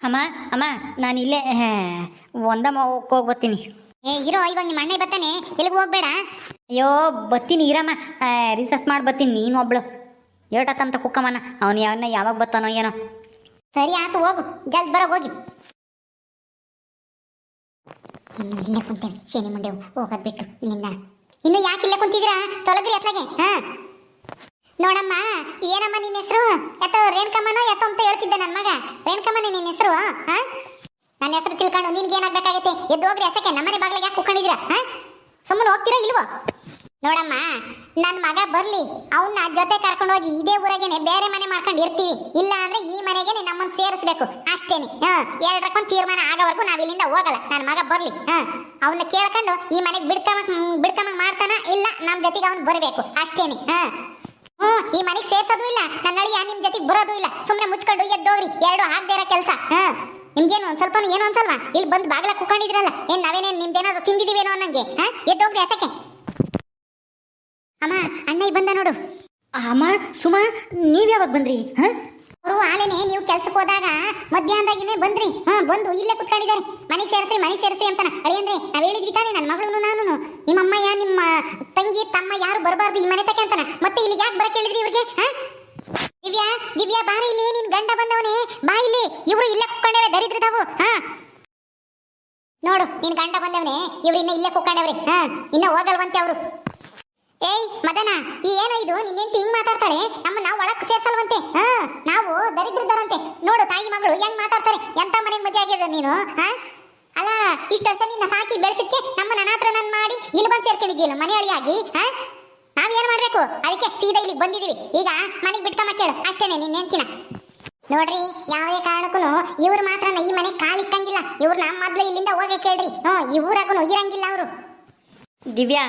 ಅಮ್ಮ ಅಮ್ಮ ನಾನು ಇಲ್ಲೇ ಒಂದಮ್ಮ ಹೋಗಿ ಬರ್ತೀನಿ ಏ ಇರೋ ಇವಾಗ ನಿಮ್ಮ ಅಣ್ಣ ಬರ್ತಾನೆ ಎಲ್ಲಿಗೆ ಹೋಗ್ಬೇಡ. ಅಯ್ಯೋ ಬತ್ತೀನಿ ಇರಮ್ಮ. ರಿಸರ್ಚ್ ಮಾಡಿ ಬರ್ತೀನಿ ನೀನು ಒಬ್ಳು. ಏಟತ್ತಂತ ಕುಕ್ಕಮ್ಮನ. ಅವನು ಯಾವನ್ನ ಯಾವಾಗ ಬರ್ತಾನೋ ಏನೋ. ಸರಿ ಆತು ಹೋಗು. ಜಲ್ದಿ ಬರೋ ಹೋಗಿ. ಇನ್ನು ಇಲ್ಲೇ ಕುಂತೇವೆ ಶನಿ ಮುಂಡೆ ಹೋಗೋದು ಬಿಟ್ಟು ಇಲ್ಲಿಂದ. ಇನ್ನು ಯಾಕೆ ಇಲ್ಲೇ ಕುಂತಿದ್ದೀರಾ? ತೊಲಗ್ರಿ ಅತ್ಲಾಗೆ ಹಾ. ನೋಡಮ್ಮ, ಏನಮ್ಮ ನಿನ್ನ ಹೆಸರು? ಎತ್ತ ರೇಣುಕಮ್ಮನೋ ಎತ್ತ ಅಂತ ಹೇಳ್ತಿದ್ದೆ ನನ್ನ ಮಗ. ರೇಣುಕಮ್ಮನೇ ನಿನ್ನ ಹೆಸರು ಹಾ ನನ್ನ ಹೆಸರು ತಿಳ್ಕೊಂಡು ನಿನ್ಗೆ ಏನಾಗಬೇಕಾಗೈತೆ? ಎದ್ದು ಹೋಗ್ರಿ ಎಸಕ್ಕೆ ನಮ್ಮನೆ ಬಾಗಿಲಿಗೆ ಯಾಕೆ ಕುತ್ಕೊಂಡಿದ್ದೀರಾ ಹಾ ಸುಮ್ಮನೆ ಹೋಗ್ತೀರಾ ಇಲ್ವೋ? ನೋಡಮ್ಮ ನನ್ನ ಮಗ ಬರ್ಲಿ. ಅವನ್ನ ಜೊತೆ ಕರ್ಕೊಂಡು ಹೋಗಿ ಇದೇ ಊರಾಗೇನೆ ಬೇರೆ ಮನೆ ಮಾಡ್ಕೊಂಡು ಇರ್ತೀವಿ. ಇಲ್ಲ ಅಂದ್ರೆ ಈ ಮನೆಗೇನೆ ನಮ್ಮನ್ನ ಸೇರಿಸ್ಬೇಕು. ಅಷ್ಟೇನೆ ಹಾ ಎರಡಕ್ಕೊಂದು ತೀರ್ಮಾನ ಆಗೋವರೆಗೂ ನಾವು ಇಲ್ಲಿಂದ ಹೋಗಲ್ಲ. ನನ್ನ ಮಗ ಬರ್ಲಿ ಹಾ ಅವನ್ನ ಕೇಳ್ಕೊಂಡು ಈ ಮನೆಗೆ ಬಿಡ್ಕಮಕ್ ಬಿಡ್ಕಮಕ್ ಮಾಡ್ತಾನ? ಇಲ್ಲ ನಮ್ಮ ಜೊತೆಗೆ ಅವ್ನು ಬರಬೇಕು. ಅಷ್ಟೇನೆ ಹ ಹ್ಮ್, ಈ ಮನೆಗೆ ಸೇರ್ಸೋದು ಇಲ್ಲ ನನ್ನ ಅಳಿಯ ನಿಮ್ ಜೊತೆಗೆ ಬರೋದು ಇಲ್ಲ. ಸುಮ್ನೆ ಮುಚ್ಕೊಂಡು ಎದ್ದೋಗ್ರಿ, ಎರಡು ಆಗದೆ ಇರೋ ಕೆಲಸ. ಹಾ ನಿಮ್ಗೇನು ಒಂದ್ ಸ್ವಲ್ಪ ಏನು ಅನ್ಸಲ್ವಾ? ಇಲ್ಲಿ ಬಂದು ಬಾಗ್ಲ ಕುಕೊಂಡಿದ್ರಲ್ಲ, ಏನ್ ನಾವೇನೇನ್ ನಿಮ್ದೇನಾದ್ರು ತಿಂದಿದೀವೇನೋ ಅನ್ನಂಗೆ, ಹ? ಎದ್ದೋಗ್ರಿ ಅಸಕ್ಕೆ. ಅಮ್ಮ, ಅಣ್ಣ ಬಂದ ನೋಡು. ಅಮ್ಮ, ಸುಮಾ, ನೀವು ಯಾವಾಗ ಬಂದ್ರಿ, ಹಾಂ? ಅವರು ಆಲೇನೆ ನೀವು ಕೆಲ್ಸಕ್ಕೆ ಹೋದಾಗ ಮಧ್ಯಾಹ್ನದಾಗಿನೇ ಬಂದ್ರಿ. ಹಾ, ಬಂದು ಇಲ್ಲೇ ಕುತ್ಕೊಂಡಿದ್ದಾರೆ. ಮನೆ ಸೇರಿಸಿ ಮನೆ ಸೇರಿಸಿ ಅಂತಾನ. ಅಳಿಯಂದ್ರೆ ನಾವು ಹೇಳಿದ್ವಿ ತಾನೇ ನನ್ನ. ಮಗಳು ನಾನು ನಿಮ್ಮ ಅಮ್ಮಯ್ಯ ನಿಮ್ಮ ತಂಗಿ, ತಮ್ಮ ಯಾರು ಬರಬಾರ್ದು ಈ ಮನೆ ತಕ್ಕೆ ಅಂತಾನ. ಮತ್ತೆ ಇಲ್ಲಿ ಯಾಕೆ ಬರಕ್ಕೆ ಹೇಳಿದ್ರಿ ಇವ್ರಿಗೆ? ಹಾ? ದಿವ್ಯಾ ದಿವ್ಯಾ ಬಾರಿ ಇಲ್ಲಿ, ನಿನ್ ಗಂಡ ಬಂದವನೇ. ಬಾ ಇಲ್ಲಿ. ಇವ್ರು ಇಲ್ಲೇ ಕುತ್ಕೊಂಡೇವೆ ದರಿದ್ರದವು ಹಾ? ನೋಡು, ನಿನ್ ಗಂಡ ಬಂದವನೇ, ಇವ್ರು ಇನ್ನ ಇಲ್ಲೇ ಕುತ್ಕೊಂಡವ್ರಿ. ಹಾ, ಇನ್ನ ಹೋಗಲ್ವಂತೆ ಅವರು. ಏಯ್, ಮದನ, ಈ ಏನೋ ಇದು ನಿನ್ನೆಂಟಿ ಹಿಂಗ್ ಮಾತಾಡ್ತಾಳೆ? ನಮ್ಮ ನಾವು ಒಳಕ್ ಸೇರ್ಸಲ್ವಂತೆ. ಹಾ, ನಾವು ದರಿದ್ರದರಂತೆ ನೋಡು, ತಾಯಿ ಮಗಳು ಹೆಂಗ್ ಮಾತಾಡ್ತಾರೆ? ಎಂತ ಮನೆಗೆ ಮದುವೆ ಆಗ್ಯದ ನೀನು, ಹಾ? ಅಲ್ಲ ಇಷ್ಟ ವರ್ಷ ನಿನ್ನ ಸಾಕಿ ಬೆಳೆಸಿದ್ಕೆ ನಮ್ಮ ನನಾತ್ರ ನನ್ ಮಾಡಿ ಇಲ್ಲಿ ಬಂದು ಸೇರ್ಕೊಂಡಿದ್ಯಲ್ಲ ಮನೆ ಅಳಿಯಾಗಿ, ಹಾ? ನಾವೇನ್ ಮಾಡ್ಬೇಕು? ಅದಕ್ಕೆ ಸೀದಾ ಇಲ್ಲಿ ಬಂದಿದೀವಿ. ಈಗ ಮನೆಗೆ ಬಿಟ್ಕೊಂಬ ಕೇಳು. ಅಷ್ಟೇನೆ ನಿನ್ನೆಂತಿನ ನೋಡ್ರಿ, ಯಾವುದೇ ಕಾರಣಕ್ಕೂ ಇವ್ರು ಮಾತ್ರ ಈ ಮನೆಗೆ ಕಾಲಿಕ್ಕಂಗಿಲ್ಲ. ಇವ್ರನ್ನ ಮೊದ್ಲು ಇಲ್ಲಿಂದ ಹೋಗಕ್ಕೆ ಕೇಳ್ರಿ ಹ್ಞೂ ಈ ಊರಾಗೂ ಇರಂಗಿಲ್ಲ ಅವರು. ದಿವ್ಯಾ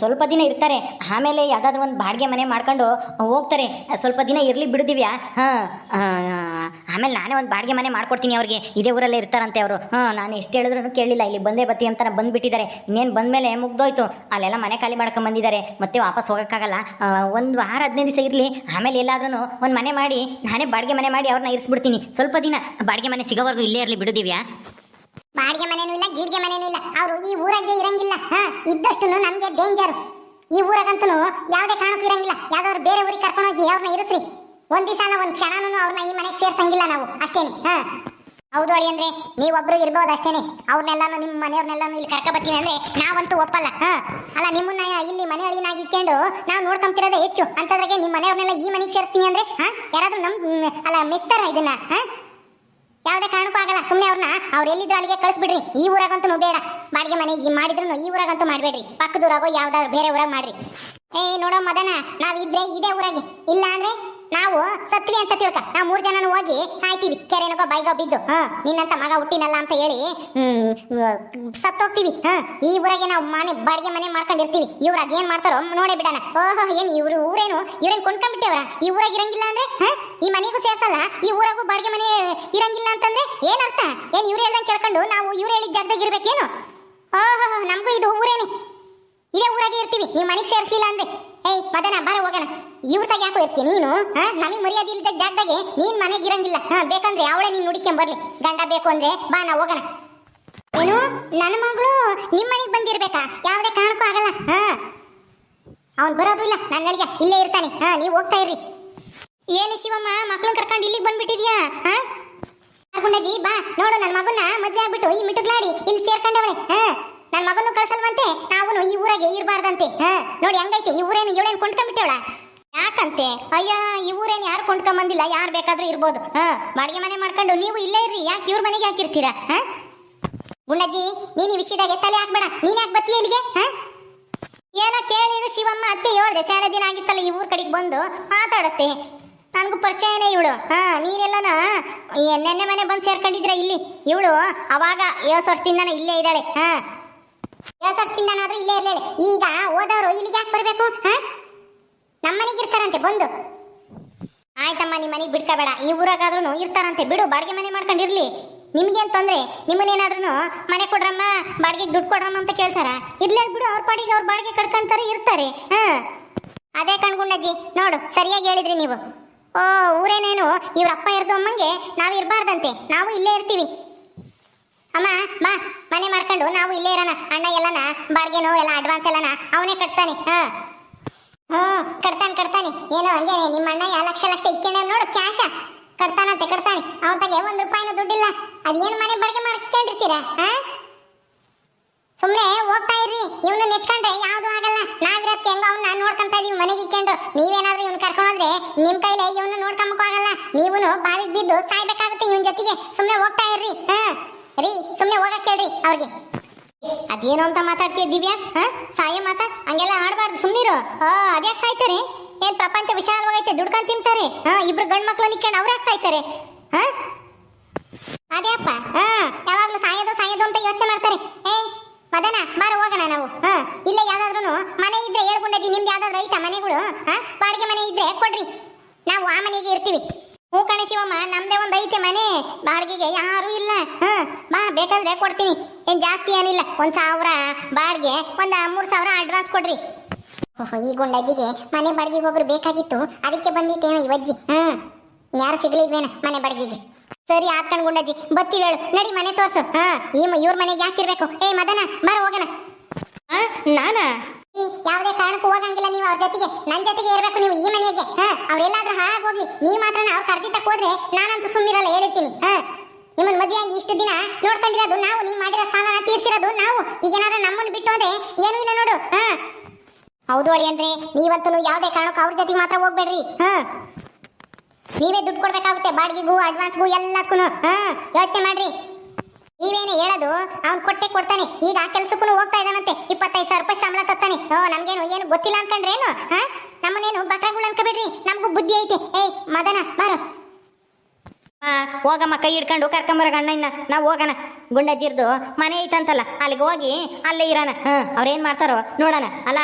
ಸ್ವಲ್ಪ ದಿನ ಇರ್ತಾರೆ. ಆಮೇಲೆ ಯಾವ್ದಾದ್ರು ಒಂದು ಬಾಡಿಗೆ ಮನೆ ಮಾಡ್ಕೊಂಡು ಹೋಗ್ತಾರೆ. ಸ್ವಲ್ಪ ದಿನ ಇರಲಿ ಬಿಡು ದಿವ್ಯಾ. ಹಾಂ ಆಮೇಲೆ ನಾನೇ ಒಂದು ಬಾಡಿಗೆ ಮನೆ ಮಾಡ್ಕೊಡ್ತೀನಿ ಅವ್ರಿಗೆ. ಇದೇ ಊರಲ್ಲೇ ಇರ್ತಾರಂತೆ ಅವರು. ಹಾಂ, ನಾನು ಎಷ್ಟು ಹೇಳಿದ್ರು ಕೇಳಿಲ್ಲ. ಇಲ್ಲಿ ಬಂದೇ ಬತ್ತಿ ಅಂತ ಬಂದುಬಿಟ್ಟಿದ್ದಾರೆ. ಇನ್ನೇನು ಬಂದಮೇಲೆ ಮುಗ್ದೋಯ್ತು. ಅಲ್ಲೆಲ್ಲ ಮನೆ ಖಾಲಿ ಮಾಡ್ಕೊಂಡು ಬಂದಿದ್ದಾರೆ. ಮತ್ತೆ ವಾಪಸ್ ಹೋಗೋಕ್ಕಾಗಲ್ಲ. ಒಂದು ವಾರ ಹದಿನೈದು ದಿವಸ ಇರಲಿ. ಆಮೇಲೆ ಎಲ್ಲಾದ್ರೂ ಒಂದು ಮನೆ ಮಾಡಿ, ನಾನೇ ಬಾಡಿಗೆ ಮನೆ ಮಾಡಿ ಅವ್ರನ್ನ ಇರಿಸ್ಬಿಡ್ತೀನಿ. ಸ್ವಲ್ಪ ದಿನ ಬಾಡಿಗೆ ಮನೆ ಸಿಗೋವರೆಗೂ ಇಲ್ಲೇ ಇರಲಿ ಬಿಡು ದಿವ್ಯಾ. ಬಾಡಿಗೆ ಮನೇನೂ ಇಲ್ಲ, ಗೀಡ್ಗೆ ಮನೇನೂ ಇಲ್ಲ. ಅವರು ಈ ಊರಾಗೆ ಇರಂಗಿಲ್ಲ. ಹಾ ಇದ್ದಷ್ಟು ನಮ್ಗೆ ಡೇಂಜರ್ ಈ ಊರಾಗಂತೂ ಯಾವುದೇ ಕಾರಣಕ್ಕೂ ಇರಂಗಿಲ್ಲ. ಯಾವ್ದಾದ್ರು ಬೇರೆ ಊರಿಗೆ ಕರ್ಕೊಂಡೋಗಿ ಅವ್ರನ್ನ ಇರಿಸ್ರಿ. ಒಂದ್ ದಿವಸ ಒಂದ್ ಕ್ಷಣನೂ ಅವ್ರನ್ನ ಈ ಮನೆಗೆ ಸೇರ್ಸಂಗಿಲ್ಲ ನಾವು. ಅಷ್ಟೇನೆ. ಹಾ. ಹೌದು ಅಳಿ ಅಂದ್ರೆ ನೀವೊಬ್ರು ಇರ್ಬೋದು ಅಷ್ಟೇನೆ. ಅವ್ರನ್ನೆಲ್ಲಾನು ನಿಮ್ಮ ಮನೆಯವ್ರನ್ನೆಲ್ಲಾನು ಇಲ್ಲಿ ಕರ್ಕ ಬರ್ತೀನಿ ಅಂದ್ರೆ ನಾವಂತೂ ಒಪ್ಪಲ್ಲ. ಹಾ. ಅಲ್ಲ, ನಿಮ್ಮನ್ನ ಇಲ್ಲಿ ಮನೆ ಅಳಿನಾಗಿ ಇಟ್ಕೊಂಡು ನಾವು ನೋಡ್ಕೊಂತಿರೋದೇ ಹೆಚ್ಚು. ಅಂತದ್ರಾಗೆ ನಿಮ್ಮ ಮನೆಯವ್ರನ್ನೆಲ್ಲ ಈ ಮನೆಗೆ ಸೇರ್ತೀನಿ ಅಂದ್ರೆ, ಹಾ, ಯಾರಾದ್ರೂ ನಮ್, ಅಲ್ಲ ಮೆಸ್ತಾರ ಇದನ್ನ, ಹಾ ಯಾವುದೇ ಕಾರಣಕ್ಕೂ ಆಗಲ್ಲ. ಸುಮ್ಮನೆ ಅವ್ರನ್ನ ಅವ್ರು ಎಲ್ಲಿದ್ರು ಅಲ್ಲಿಗೆ ಕಳಿಸ್ಬಿಡ್ರಿ. ಈ ಊರಾಗಂತೂ ಬೇಡ. ಬಾಡಿಗೆ ಮನೆ ಮಾಡಿದ್ರು ಈ ಊರಾಗಂತೂ ಮಾಡಬೇಡ್ರಿ. ಪಕ್ಕದೂರಾಗೋ ಯಾವ್ದಾದ್ರು ಬೇರೆ ಊರಾಗ ಮಾಡ್ರಿ. ಏ, ನೋಡೋ ಮದನ ನಾವಿದ್ರೆ ಇದೇ ಊರಾಗೆ. ಇಲ್ಲ ಅಂದ್ರೆ ನಾವು ಸತ್ವಿ ಅಂತ ತಿಳ್ಕ. ನಾವು ಮೂರ್ ಜನನು ಹೋಗಿ ಸಾಯ್ತೀವಿ. ಕೆರೆನಗೋ ಬೈಗೋ ಬಿದ್ದು ಹ ನಿನ್ನಂತ ಮಗ ಹುಟ್ಟಿನಲ್ಲ ಅಂತ ಹೇಳಿ ಸತ್ತೋಗ್ತೀವಿ. ಹ ಈ ಊರಾಗೆ ನಾವು ಮನೆ, ಬಾಡಿಗೆ ಮನೆ ಮಾಡ್ಕೊಂಡಿರ್ತೀವಿ. ಇವ್ರ ಅದೇನ್ ಮಾಡ್ತಾರೋ ನೋಡೇ ಬಿಡಣ. ಓಹೋ, ಏನ್ ಇವ್ರು, ಊರೇನು, ಇವ್ರೇನ್ ಕೊಂಡ್ಕೊಂಡ್ಬಿಟ್ಟೇವ್ರ ಈ ಊರಾಗ ಇರಂಗಿಲ್ಲ ಅಂದ್ರೆ ಈ ಮನೆಗೂ ಸೇರ್ಸಲ್ಲ. ಈ ಊರಾಗೂ ಬಾಡಿಗೆ ಮನೆ ಇರಂಗಿಲ್ಲ ಅಂತಂದ್ರೆ ಏನು ಅರ್ಥ ಏನ್ ಇವ್ರು ಹೇಳ್ದಂಗೆ ಕೇಳ್ಕೊಂಡು ನಾವು ಇವ್ರು ಹೇಳಿದ ಜಾಗದಾಗ ಇರ್ಬೇಕೇನು? ಓಹೋ, ನಮಗೂ ಇದು ಊರೇನೆ. ಇದೇ ಊರಾಗೆ ಇರ್ತೀವಿ, ನೀವು ಮನೆಗೆ ಸೇರಿಸಲಿಲ್ಲ ಅಂದ್ರೆ. ಏಯ್, ಮದನ, ಬಾರ, ಹೋಗೋಣ. ಇವ್ರ ತಾಗ ಯಾಕೋ ಇರ್ತೀನಿ ನೀನು ಹಾ ನಮಗೆ ಮರ್ಯಾದೆ ಇಲ್ಲದ ಜಾಗದಾಗೆ ನೀನ್ ಮನೆಗೆ ಇರಂಗಿಲ್ಲ. ಹಾ, ಬೇಕಂದ್ರೆ ಅವಳೇ ನೀನು ಹುಡಿಕೊಂಡ್ ಬರ್ಲಿ. ಗಂಡ ಬೇಕು ಅಂದ್ರೆ ಬಾ, ನಾ ಹೋಗೋಣ. ಏನು? ನನ್ನ ಮಗಳು ನಿಮ್ಮ ಮನೆಗೆ ಬಂದಿರ್ಬೇಕಾ? ಯಾವುದೇ ಕಾರಣಕ್ಕೂ ಆಗಲ್ಲ. ಹಾ. ಅವ್ನು ಬರೋದು ಇಲ್ಲ ನನ್ನ ಇಲ್ಲೇ ಇರ್ತಾನೆ. ಹಾ, ನೀವು ಹೋಗ್ತಾ ಇರ್ರಿ. ಏನು ಶಿವಮ್ಮ ಮಕ್ಕಳನ್ನ ಕರ್ಕೊಂಡು ಇಲ್ಲಿಗೆ ಬಂದ್ಬಿಟ್ಟಿದ್ಯಾ? ಹಾ? ಗುಂಡಜ್ಜಿ, ಬಾ. ನೋಡು ನನ್ನ ಮಗನ ಮದುವೆ ಆಗ್ಬಿಟ್ಟು ಈ ಮಿಟುಗ್ಲಾಡಿ ಇಲ್ಲಿ ಸೇರ್ಕೊಂಡವಳೆ ಹಾ. ನನ್ನ ಮಗನು ಕಳ್ಸಲ್ವಂತೆ. ನಾವು ಈ ಊರಾಗೆ ಇರಬಾರ್ದಂತೆ. ಹಾ. ನೋಡಿ, ಹಂಗೈತೆ. ಈ ಊರೇನು ಇವಳೇನು ಕೊಂಡ್ಕೊಂಡ್ಬಿಟ್ಟವಳ? ಯಾಕಂತೆ? ಅಯ್ಯ, ಈ ಊರೇನು ಯಾರು ಕೊಂಡ್ಕೊಂಬಂದಿಲ್ಲ. ಯಾರು ಬೇಕಾದ್ರೂ ಇರ್ಬೋದು. ಹಾ. ಬಾಡಿಗೆ ಮನೆ ಮಾಡ್ಕೊಂಡು ನೀವು ಇಲ್ಲೇ ಇರ್ರಿ. ಯಾಕೆ ಇವ್ರ ಮನೆಗೆ ಹಾಕಿರ್ತೀರಾ? ಹಾ? ಗುಂಡಜ್ಜಿ, ನೀನು ಈ ವಿಷಯದಾಗೆ ತಲೆ ಹಾಕ್ಬೇಡ. ನೀನು ಯಾಕೆ ಬತ್ತೀಯ ಇಲ್ಲಿಗೆ? ಹಾ? ಏನೋ ಕೇಳಿರು ಶಿವಮ್ಮ. ಅತ್ತೆ ಹೇಳ್ದೆ ಸೇರ ದಿನ ಆಗಿತ್ತಲ್ಲ, ಈ ಊರ್ ಕಡೆಗೆ ಬಂದು ಮಾತಾಡತ್ತೆ. ನನಗೂ ಪರಿಚಯನೇ ಇವಳು. ಹಾ, ನೀನೆಲ್ಲನ ನೆನ್ನೆ ಮನೆ ಬಂದು ಸೇರ್ಕೊಂಡಿದ್ರ ಇಲ್ಲಿ. ಇವಳು ಅವಾಗ ಏಳು ವರ್ಷದಿಂದನ ಇಲ್ಲೇ ಇದ್ದಾಳೆ. ಹಾ. ಏಳು ವರ್ಷದಿಂದನಾದ್ರೂ ಇಲ್ಲೇ ಇರ್ಲಿ ಈಗ ಓದೋರು ಇಲ್ಲಿಗೆ ಯಾಕೆ ಬರಬೇಕು? ಹಾ? ನಮ್ಮನೆಗೆ ಇರ್ತಾರಂತೆ ಬಂದು. ಆಯ್ತಮ್ಮ ನಿಮ್ಮ ಮನೆಗೆ ಬಿಡ್ಕೋಬೇಡ. ಈ ಊರಾಗಾದ್ರೂ ಇರ್ತಾರಂತೆ. ಬಿಡು, ಬಾಡಿಗೆ ಮನೆ ಮಾಡ್ಕೊಂಡಿರ್ಲಿ. ನಿಮ್ಗೇನು ತೊಂದರೆ? ನಿಮ್ಮನ್ನೇನಾದ್ರೂ ಮನೆ ಕೊಡ್ರಮ್ಮ ಬಾಡಿಗೆ ದುಡ್ಡು ಕೊಡ್ರಮ್ಮ ಅಂತ ಕೇಳ್ತಾರ? ಇರ್ಲೇ ಬಿಡು, ಅವ್ರ ಪಾಡಿಗೆ ಅವ್ರ ಬಾಡಿಗೆ ಕಟ್ಕೊಂತಾರೆ, ಇರ್ತಾರೆ. ಹಾ. ಅದೇ ಕಣ್ಗುಂಡಜ್ಜಿ, ನೋಡು, ಸರಿಯಾಗಿ ಹೇಳಿದ್ರಿ ನೀವು. ಓ, ಊರೇನೇನು? ಇವ್ರಪ್ಪ ಇರ್ದು ಅಮ್ಮಂಗೆ ನಾವು ಇರಬಾರ್ದಂತೆ. ನಾವು ಇಲ್ಲೇ ಇರ್ತೀವಿ. ಅಮ್ಮ, ಬಾ. ಮನೆ ಮಾಡ್ಕೊಂಡು ನಾವು ಇಲ್ಲೇ ಇರೋಣ. ಅಣ್ಣ ಎಲ್ಲನ ಬಾಡಿಗೆನೋ ಎಲ್ಲ ಅಡ್ವಾನ್ಸ್ ಎಲ್ಲನ ಅವನೇ ಕಟ್ತಾನೆ. ಹಾ. ಹ್ಞೂ, ಕಟ್ತಾನೆ ಕಟ್ತಾನೆ. ಏನೋ ಹಂಗೆ ನಿಮ್ಮ ಅಣ್ಣ ಯಾವ ಲಕ್ಷ ಲಕ್ಷ ಇಕ್ಕೇನೆ ನೋಡು ಕ್ಯಾಶ ಕಟ್ತಾನಂತೆ, ಕಟ್ತಾನೆ. ಅವನ ತಗೆ ಒಂದ್ ರೂಪಾಯಿನೂ ದುಡ್ಡಿಲ್ಲ. ಅದೇನು ಮನೆ ಬಾಡಿಗೆ ಮಾಡ್ಕೊಂಡಿರ್ತೀರಾ? ಹಾ? ಸುಮ್ನೆ ಹೋಗ್ತಾ ಇರ್ರಿ ಇವನು ನೆಚ್ಕೊಂಡ್ರೆ ಯಾವ್ದು ಆಗಲ್ಲ. ನಾವಿರತ್ತೆ ಹೆಂಗ ಅವ್ನ ನೋಡ್ಕೊಂತ ಇದೀವಿ ಮನೆಗೆ ಇಕ್ಕೊಂಡು. ನೀವೇನಾದ್ರೂ ಇವ್ನ ಕರ್ಕೊಂಡ್ರೆ ನಿಮ್ ಕೈಲೇ ಇವ್ನು ನೋಡ್ಕೊಂಬಕ್ ಆಗಲ್ಲ. ನೀವುನು ಬಾವಿಗೆ ಬಿದ್ದು ಸಾಯ್ಬೇಕಾಗುತ್ತೆ ಇವನ್ ಜೊತೆಗೆ. ಸುಮ್ನೆ ಹೋಗ್ತಾ ಇರ್ರಿ, ಹಾ. ರೀ, ಸುಮ್ನೆ ಹೋಗಕ್ ಕೇಳ್ರಿ ಅವ್ರಿಗೆ. ಅದೇನು ಅಂತ ಮಾತಾಡ್ತೀಯ ದಿವ್ಯಾ? ಹಾ, ಸಾಯ ಮಾತಾ? ಹಂಗೆಲ್ಲ ಆಡ್ಬಾರ್ದು, ಸುಮ್ನಿರು. ಅದ್ಯಾಕ್ ಸಾಯ್ತಾರೆ? ಏನ್ ಪ್ರಪಂಚ ವಿಶಾಲವಾಗೈತೆ, ದುಡ್ಕೊಂಡ್ ತಿಂತಾರೆ? ಹಾ, ಇಬ್ರು ಗಂಡ್ ಮಕ್ಳು ನಿಕ್ಕೊಂಡು ಅವ್ರ್ಯಾಕ್ ಸಾಯ್ತಾರೆ? ಹಾ? ಅದೇ ಅಪ್ಪ, ಹಾ. ಯಾವಾಗ್ಲೂ ಸಾಯೋದು ಸಾಯೋದು ಅಂತ ಯೋಚನೆ ಮಾಡ್ತಾರೆ. ಏ ಮದನ, ಬಾರ, ಹೋಗೋಣ ನಾವು. ಹಾ, ಇಲ್ಲ ಯಾವ್ದಾದ್ರು ಮನೆ ಇದ್ರೆ ಹೇಳ್ಕೊಂಡಜ್ಜಿ ನಿಮ್ದು ಯಾವ್ದಾದ್ರು ಐತಾ ಮನೆಗಳು? ಹಾ ಬಾಡಿಗೆ ಮನೆ ಇದ್ರೆ ಕೊಡ್ರಿ. ನಾವು ಆ ಮನೆಗೆ ಇರ್ತೀವಿ. ಹೂ ಕಣ ಶಿವಮ್ಮ, ನಮ್ದೇ ಒಂದು ಐತೆ ಮನೆ. ಬಾಡಿಗೆಗೆ ಯಾರು ಇಲ್ಲ. ಹಾ, ಬಾ, ಬೇಕಾದ್ರೆ ಕೊಡ್ತೀನಿ. ಏನ್ ಜಾಸ್ತಿ ಏನಿಲ್ಲ. ಒಂದ್ ಸಾವಿರ ಬಾಡಿಗೆ, ಒಂದ್ ಮೂರ್ ಸಾವಿರ ಅಡ್ವಾನ್ಸ್ ಕೊಡ್ರಿ. ಓಹೋ, ಈ ಗುಂಡಜ್ಜಿಗೆ ಮನೆ ಬಾಡಿಗೆಗೆ ಒಬ್ರು ಬೇಕಾಗಿತ್ತು. ಅದಕ್ಕೆ ಬಂದಿತ್ತೇನೋ ಇವಜ್ಜಿ. ಹ್ಮ್ ಯಾರು ಸಿಗ್ಲಿದ್ವೇನ ಮನೆ ಬಾಡಿಗೆಗೆ. ಸರಿ ಆತ್ಕಣ್ ಗುಂಡಜ್ಜಿ ಬತ್ತಿ ಹೇಳು ನಡಿ ಮನೆ ತೋರ್ಸು. ಹಾ ಈ ಇವ್ರ ಮನೆಗೆ ಯಾಕಿರ್ಬೇಕು ಏ ಮದನ ಬರ ಹೋಗೋಣ. ಹಾ ನಾನಾ? ಯಾವುದೇ ಕಾರಣಕ್ಕೂ ಹೋಗಂಗಿಲ್ಲ ನೀವು ಅವ್ರ ಜೊತೆಗೆ. ನನ್ನ ಜೊತೆಗೆ ಇರಬೇಕು ನೀವು ಈ ಮನೆಗೆ. ಹಾ ಅವ್ರೆಲ್ಲಾದ್ರೂ ಹಾಳಾಗಿ ಹೋಗ್ಲಿ. ನೀವು ಮಾತ್ರ ಅವ್ರು ಕರ್ದಿದ್ದಕ್ಕೆ ಹೋದ್ರೆ ನಾನಂತೂ ಸುಮ್ಮಿರಲ್ಲ ಹೇಳಿರ್ತೀನಿ ಹಾ ನಿಮ್ಮನ್ನ ಮದುವೆಯಾಗಿ ಇಷ್ಟು ದಿನ ನೋಡ್ಕೊಂಡಿರೋದು ನಾವು ನೀವು ಮಾಡಿರೋ ಸಾಲನ ತೀರ್ಸಿರೋದು ನಾವು. ಈಗೇನಾದ್ರೂ ನಮ್ಮನ್ನು ಬಿಟ್ಟು ಹೋದ್ರೆ ಏನೂ ಇಲ್ಲ ನೋಡು. ಹಾ. ಹೌದು ಅಳಿ ಅಂದ್ರೆ ನೀವಂತೂ ಯಾವುದೇ ಕಾರಣಕ್ಕೂ ಅವ್ರ ಜೊತೆಗೆ ಮಾತ್ರ ಹೋಗ್ಬೇಡ್ರಿ. ಹಾ. ನೀವೇ ದುಡ್ಡು ಕೊಡ್ಬೇಕಾಗುತ್ತೆ ಬಾಡಿಗೆಗೂ ಅಡ್ವಾನ್ಸ್ಗೂ ಎಲ್ಲಕ್ಕೂ ಯೋಚನೆ ಮಾಡ್ರಿ. ನೀವೇನು ಹೇಳೋದು, ಅವ್ನು ಕೊಟ್ಟೆ ಕೊಡ್ತಾನೆ. ಈಗ ಆ ಕೆಲಸಕ್ಕೂ ಹೋಗ್ತಾ ಇದ್ದಾನಂತೆ. ಇಪ್ಪತ್ತೈದು ಸಾವಿರ ರೂಪಾಯಿ ಸಂಬಳ ತತ್ತಾನೆ ಓ, ನಮ್ಗೇನು, ಏನು ಗೊತ್ತಿಲ್ಲ ಅನ್ಕೊಂಡ್ರೇನು ಹಾ ನಮ್ಮನೇನು ಬಟ್ರಗಳು ಅನ್ಕೋಬೇಡ್ರಿ. ನಮಗೂ ಬುದ್ಧಿ ಐತೆ. ಏಯ್, ಮದನ, ಬಾರೋ. ಹೋಗಮ್ಮ, ಕೈ ಹಿಡ್ಕೊಂಡು ಕರ್ಕೊಂಬರ ಅಣ್ಣನ್ನ ನಾವು ಹೋಗೋಣ. ಗುಂಡಜ್ಜಿರ್ದು ಮನೆ ಐತಂತಲ್ಲ, ಅಲ್ಲಿಗೆ ಹೋಗಿ ಅಲ್ಲೇ ಇರೋಣ. ಹಾಂ, ಅವ್ರೇನು ಮಾಡ್ತಾರೋ ನೋಡೋಣ. ಅಲ್ಲ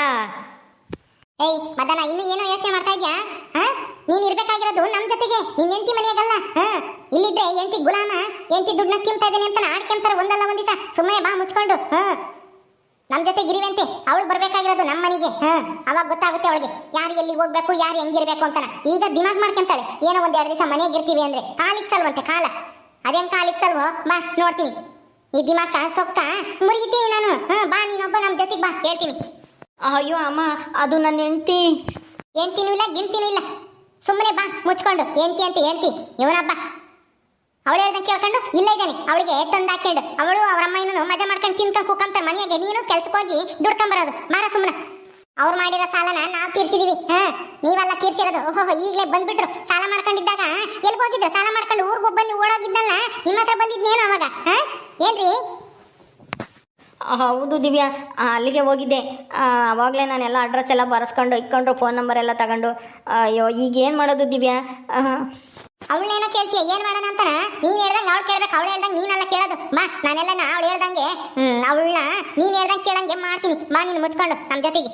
ಏಯ್, ಮದನ, ಇನ್ನು ಏನೋ ಯೋಚನೆ ಮಾಡ್ತಾ ಇದ್ಯಾ? ಹಾ? ನೀನ್ ಇರ್ಬೇಕಾಗಿರೋದು ನಮ್ ಜೊತೆಗೆ ನಿನ್ ಹೆಂಡತಿ ಮನೆಯಾಗಲ್ಲ ಹಾ? ಇಲ್ಲಿದ್ರೆ ಹೆಂಡತಿ ಗುಲಾಮ ಹೆಂಡತಿ ದುಡ್ಡನ್ನ ತಿಂತಾ ಇದ್ದೀನಿ ಅಂತ ಆಡ್ಕೆಂತಾರೆ ಒಂದಲ್ಲ ಒಂದಿಸ ಸುಮ್ಮನೆ ಬಾ ಮುಚ್ಕೊಂಡು ಹಾ? ನಮ್ ಜೊತೆ ಇರಿವಂತೆ ಅವಳು ಬರ್ಬೇಕಾಗಿರೋದು ನಮ್ಮ ಮನೆಗೆ ಹಾ? ಅವಾಗ ಗೊತ್ತಾಗುತ್ತೆ ಅವಳಿಗೆ ಯಾರು ಎಲ್ಲಿ ಹೋಗ್ಬೇಕು ಯಾರು ಹೆಂಗಿರ್ಬೇಕು ಅಂತಾನ. ಈಗ ದಿಮಾಗ್ ಮಾಡ್ಕೊಂತಾಳೆ ಏನೋ ಒಂದ್ ಎರಡು ದಿವಸ ಮನೆಗೆ ಇರ್ತೀವಿ ಅಂದ್ರೆ ಕಾಲಿಗೆ ಸಲ್ವಂತೆ ಕಾಲ. ಅದೇನ್ ಕಾಲಿಗೆ ಸಲ್ವೋ? ಬಾ ನೋಡ್ತೀನಿ. ಈ ದಿಮಾಕ ಸೊಕ್ಕ ಮುರಿಗಿದ್ದೀನಿ ನಾನು ಹಾ? ಬಾ ನೀನೊಬ್ಬ ನಮ್ ಜೊತೆಗೆ ಬಾ ಹೇಳ್ತೀನಿ. ಅಯ್ಯೋ ಅಮ್ಮ ಅದು ನನ್ನ ಹೆಂಡ್ತಿ. ಹೆಂಡ್ತಿನೂ ಇಲ್ಲ ಗಿಂತಿನೂ ಇಲ್ಲ. ಸುಮ್ಮನೆ ಬಾ, ಮುಚ್ಕೊಂಡು, ಹೆಂಡ್ತಿ ಅಂತ ಹೇಳ್ತಿ ಇವನಬ್ಬ. ಅವಳು ಹೇಳ್ದಂಗೆ ಕೇಳ್ಕೊಂಡು, ಇಲ್ಲ ಇದ್ದಾನೆ. ಅವಳಿಗೆ ತಂದು ಹಾಕೊಂಡು ಅವಳು ಅವ್ರ ಅಮ್ಮನೂ ಮಜಾ ಮಾಡ್ಕೊಂಡು ತಿನ್ಕೊಂಡು ಕೂಕಂತಾರೆ ಮನೆಯಾಗೆ ನೀನು ಕೆಲ್ಸಕ್ಕೆ ಹೋಗಿ ದುಡ್ಕೊಂಬರೋದು ಮಾರ ಸುಮ್ಮನೆ ಅವ್ರು ಮಾಡಿರೋ ಸಾಲನ ನಾವು ತೀರ್ಸಿದೀವಿ. ಹಾ, ನೀವೆಲ್ಲ ತೀರ್ಸಿರೋದು. ಓಹೋ ಈಗಲೇ ಬಂದ್ಬಿಟ್ರು. ಸಾಲ ಮಾಡ್ಕೊಂಡಿದ್ದಾಗ ಎಲ್ಲಿಗೆ ಹೋಗಿದ್ರು? ಸಾಲ ಮಾಡ್ಕೊಂಡು ಊರಿಗೆ ಬಂದು ಓಡೋಗಿದ್ದಲ್ಲ? ನಿಮ್ಮ ಹತ್ರ ಬಂದಿದ್ನೇನು ಅವಾಗ? ಹಾ? ಏನ್ರಿ? ಹೌದು ದಿವ್ಯಾ. ಅಲ್ಲಿಗೆ ಹೋಗಿದ್ದೆ. ಆವಾಗಲೇ ನಾನೆಲ್ಲ ಅಡ್ರೆಸ್ ಎಲ್ಲ ಬರೆಸ್ಕೊಂಡು ಇಟ್ಕೊಂಡು ಫೋನ್ ನಂಬರ್ ಎಲ್ಲ ತಗೊಂಡು ಅಯ್ಯೋ ಈಗ ಏನು ಮಾಡೋದು ದಿವ್ಯಾ? ಅವಳೇನೋ ಕೇಳ್ತೀಯ ಏನು ಮಾಡೋಣ ಅಂತಾನ? ನೀನು ಹೇಳ್ದಂಗೆ ಅವಳು ಕೇಳ್ಬೇಕು ಅವಳು ಹೇಳ್ದಂಗೆ ನೀನೆಲ್ಲ ಕೇಳೋದು. ಬಾ ನಾನೆಲ್ಲ ಅವಳು ಹೇಳ್ದಂಗೆ ಅವಳನ್ನ ನೀನು ಹೇಳ್ದಂಗೆ ಕೇಳಂಗೆ ಮಾಡ್ತೀನಿ. ಬಾ ನೀನು ಮುಚ್ಕೊಂಡು ನಮ್ಮ ಜೊತೆಗೆ.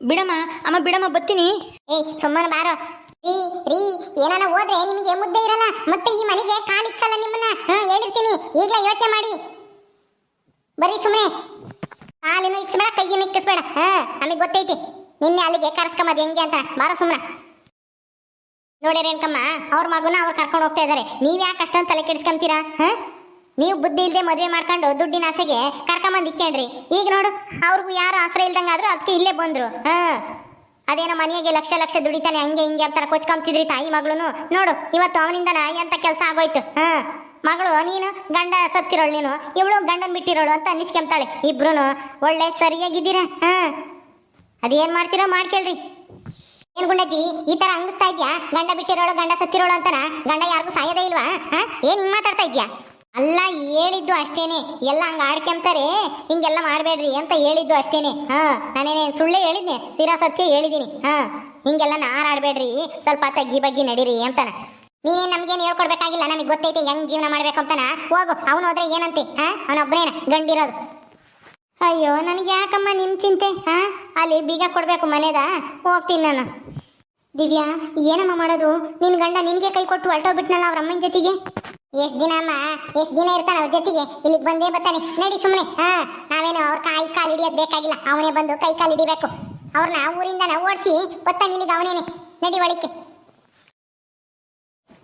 ಬಿಡಮ್ಮ ಅಮ್ಮ ಬಿಡಮ್ಮ ಬತ್ತೀನಿ ಏಯ್ ಸುಮ್ಮನೆ ಬಾರೋ. ರೀ ರೀ ಏನಾನ ಹೋದ್ರೆ ನಿಮಗೆ ಮುದ್ದೆ ಇರಲ್ಲ ಮತ್ತೆ ಈ ಮನೆಗೆ ಕಾಲಿಕ್ಸಲ್ಲ ನಿಮ್ಮನ್ನ? ಹೇಳಿರ್ತೀನಿ. ಈಗಲೇ ಯೋಚನೆ ಮಾಡಿ. ಬರೀ ಸುಮ್ಮನೆ ಕಾಲಿನೂ ಇಕ್ಸ್ಬೇಡ ಕೈಯನ್ನು ಇಕ್ಕಿಸ್ಬೇಡ. ಹಾ, ನಮಗೆ ಗೊತ್ತೈತಿ. ನಿನ್ನೆ ಅಲ್ಲಿಗೆ ಕರ್ಸ್ಕೊಂಬದು ಹೆಂಗೆ ಅಂತ. ಬಾರ ಸುಮ್ಮನೆ ನೋಡಿ ರೇಣಕಮ್ಮ, ಅವ್ರ ಮಗುನ ಅವ್ರು ಕರ್ಕೊಂಡು ಹೋಗ್ತಾ ಇದ್ದಾರೆ ನೀವು ಯಾಕೆ ಅಷ್ಟೊಂದು ತಲೆ ಕೆಡಿಸ್ಕೊಂತೀರಾ? ಹಾ? ನೀವು ಬುದ್ಧಿ ಇಲ್ಲದೆ ಮದುವೆ ಮಾಡ್ಕೊಂಡು ದುಡ್ಡಿನ ಆಸೆಗೆ ಕರ್ಕೊಂಬಂದು ಇಕ್ಕೇನ್ರಿ? ಈಗ ನೋಡು, ಅವ್ರಿಗೂ ಯಾರು ಆಸರೆ ಇಲ್ದಂಗೆ ಅದಕ್ಕೆ ಇಲ್ಲೇ ಬಂದರು. ಹಾಂ. ಅದೇನೋ ಮನೆಗೆ ಲಕ್ಷ ಲಕ್ಷ ದುಡಿತಾನೆ, ಹಂಗೆ ಹಿಂಗೆ ಅಂತಾರೆ. ಕೊಚ್ಕೊಂತಿದ್ರಿ ತಾಯಿ ಮಗಳು ನೋಡು, ಇವತ್ತು ಅವನಿಂದನ ಎಂಥ ಕೆಲಸ ಆಗೋಯ್ತು? ಹಾ. ಮಗಳು, ನೀನು ಗಂಡ ಸತ್ತಿರೋಳು ನೀನು, ಇವಳು ಗಂಡನ್ ಬಿಟ್ಟಿರೋಳು ಅಂತ ಅನ್ನಿಸ್ಕೊಂತಾಳೆ. ಇಬ್ರು ಒಳ್ಳೆ ಸರಿಯಾಗಿದ್ದೀರ? ಹಾ. ಅದೇನ್ ಮಾಡ್ತೀರೋ ಮಾಡ್ಕೇಳ್ರಿ ಏನ್ ಗುಂಡಜ್ಜಿ, ಈ ತರ ಅಂಗಿಸ್ತಾ ಇದ್ಯಾ? ಗಂಡ ಬಿಟ್ಟಿರೋಳು, ಗಂಡ ಸತ್ತಿರೋಳು ಅಂತನ? ಗಂಡ ಯಾರಿಗೂ ಸಾಯದೇ ಇಲ್ವಾ? ಏನ್ ಹಿಂಗ್ ಮಾತಾಡ್ತಾ ಇದ್ಯಾ? ಅಲ್ಲ, ಹೇಳಿದ್ದು ಅಷ್ಟೇನೆ. ಎಲ್ಲ ಹಂಗ ಆಡ್ಕೊಂತಾರೆ ಹಿಂಗೆಲ್ಲ ಮಾಡಬೇಡ್ರಿ ಅಂತ ಹೇಳಿದ್ದು ಅಷ್ಟೇನೆ. ಹಾ, ನಾನೇನೇ ಸುಳ್ಳೇ ಹೇಳಿದ್ನೆ? ಸಿರಾ ಸತ್ಯ ಹೇಳಿದೀನಿ. ಹಾ, ಹಿಂಗೆಲ್ಲ ನಾರಾಡ್ಬೇಡ್ರಿ ಸ್ವಲ್ಪ ತಗ್ಗಿ ಬಗ್ಗಿ ನಡೀರಿ ಅಂತಾನ. ನೀನೇನ್ ನಮ್ಗೇನ್ ಹೇಳ್ಕೊಡ್ಬೇಕಾಗಿಲ್ಲ? ನಮಗೆ ಗೊತ್ತೈತಿ ಹೆಂಗ್ ಜೀವನ ಮಾಡ್ಬೇಕು ಅಂತಾನ ಹೋಗು, ಅವನು ಹೋದ್ರೆ ಏನಂತೆ? ಹಾ? ಅವನೊಬ್ಬನೇನ ಗಂಡಿರೋದು. ಅಯ್ಯೋ, ನನಗೆ ಯಾಕಮ್ಮ ನಿಮ್ಮ ಚಿಂತೆ? ಹಾ? ಅಲ್ಲಿ ಬೀಗ ಕೊಡ್ಬೇಕು ಮನೆದ? ಹೋಗ್ತೀನಿ ನಾನು. ದಿವ್ಯಾ, ಏನಮ್ಮ ಮಾಡೋದು? ನಿನ್ನ ಗಂಡ ನಿನಗೆ ಕೈ ಕೊಟ್ಟು ಹೊರಟೋಗ್ಬಿಟ್ನಲ್ಲ ಅವ್ರ ಅಮ್ಮನ ಜೊತೆಗೆ? ಎಷ್ಟ್ ದಿನ ಅಮ್ಮ? ಎಷ್ಟ್ ದಿನ ಇರ್ತಾನೆ ಅವ್ರ ಜೊತೆಗೆ? ಇಲ್ಲಿಗೆ ಬಂದೇ ಬರ್ತಾನೆ. ನಡಿ ಸುಮ್ಮನೆ ಹಾ? ನಾವೇನು ಅವ್ರ ಕೈ ಕಾಲು ಹಿಡಿಯೋದು ಬೇಕಾಗಿಲ್ಲ. ಅವನೇ ಬಂದು ಕೈ ಕಾಲು ಹಿಡಿಬೇಕು. ಅವ್ರನ್ನ ಊರಿಂದ ಓಡಿಸಿ ಬರ್ತಾನೆ ಇಲ್ಲಿಗೆ ಅವನೇನೆ. ನಡಿ ಒಳಿಕೆ